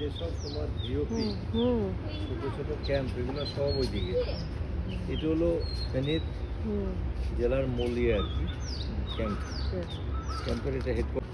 যেসব তোমার ভিওপি ছোটো ছোটো ক্যাম্প এগুলো সব ওই দিকে এটা হলো ফেনীর জেলার মলিয়া আর কি ক্যাম্প। ক্যাম্পের এটা হেডকোয়ার্টার